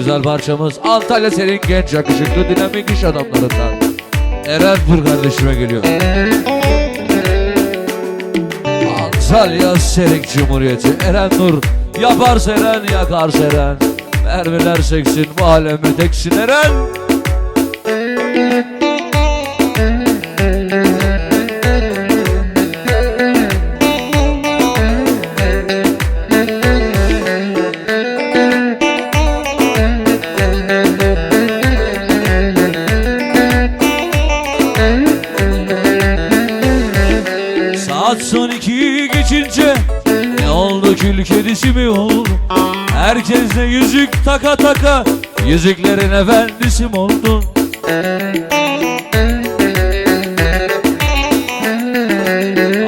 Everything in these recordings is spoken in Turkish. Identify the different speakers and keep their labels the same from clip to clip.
Speaker 1: güzel parçamız. Antalya senin genç yakışıklı dinamik iş adamlarından. Eren Nur kardeşime geliyor. Antalya Serik Cumhuriyeti. Eren Nur Yaparsa Eren yakarsa Eren. Mermiler seksin bu alemi teksin Eren. Saat son geçince Ne oldu kül kedisi mi oldu? Herkes yüzük taka taka Yüzüklerin efendisi mi oldu?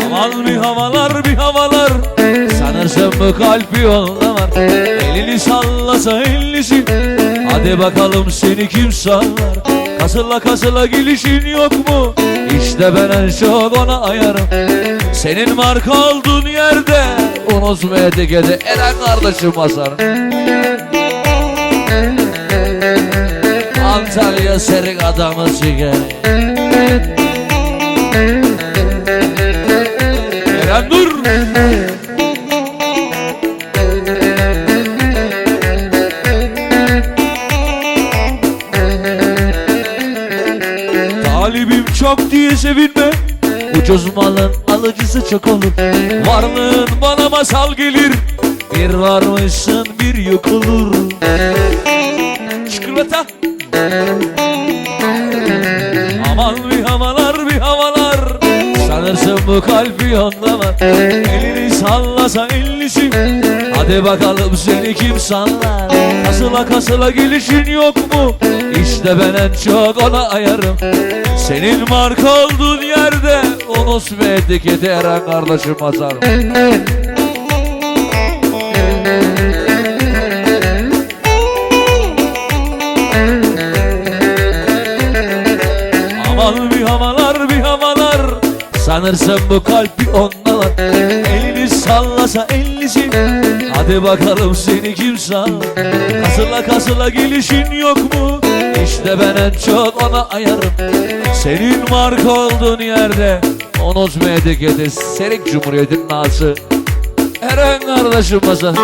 Speaker 1: Aman bir havalar bir havalar Sanırsın bu kalp yolda var. Elini sallasa ellisi Hadi bakalım seni kim sallar? Kasıla kasıla gelişin yok mu? İşte ben en çok ona ayarım Senin marka olduğun yerde Unutma etiketi Eren kardeşim basarım Antalya serik adamı sigara Eren dur. Talibim çok diye sevinme Ucuz malın alıcısı çok olur. Varlığın bana masal gelir. Bir varmışsın bir yok olur. Çikolata. Aman bir havalar bir havalar. Sanırsın bu kalbi var. Elini sallasa ellisi Hadi bakalım seni kim sallar? Kasıla kasıla gelişin yok mu? İşte ben en çok ona ayarım. Senin marka olduğun yerde Unutma etiketi Eren kardeşim basarım Aman bir havalar bir havalar. Sanırsın bu kalp bir onda var Elini sallasa ellisi Hadi bakalım seni kim sallar Kasıla kasıla gelişin yok mu? İşte ben en çok ona ayarım. Senin marka olduğun yerde Unutma etiketi Serik Cumhuriyet'in nası Eren kardeşim masa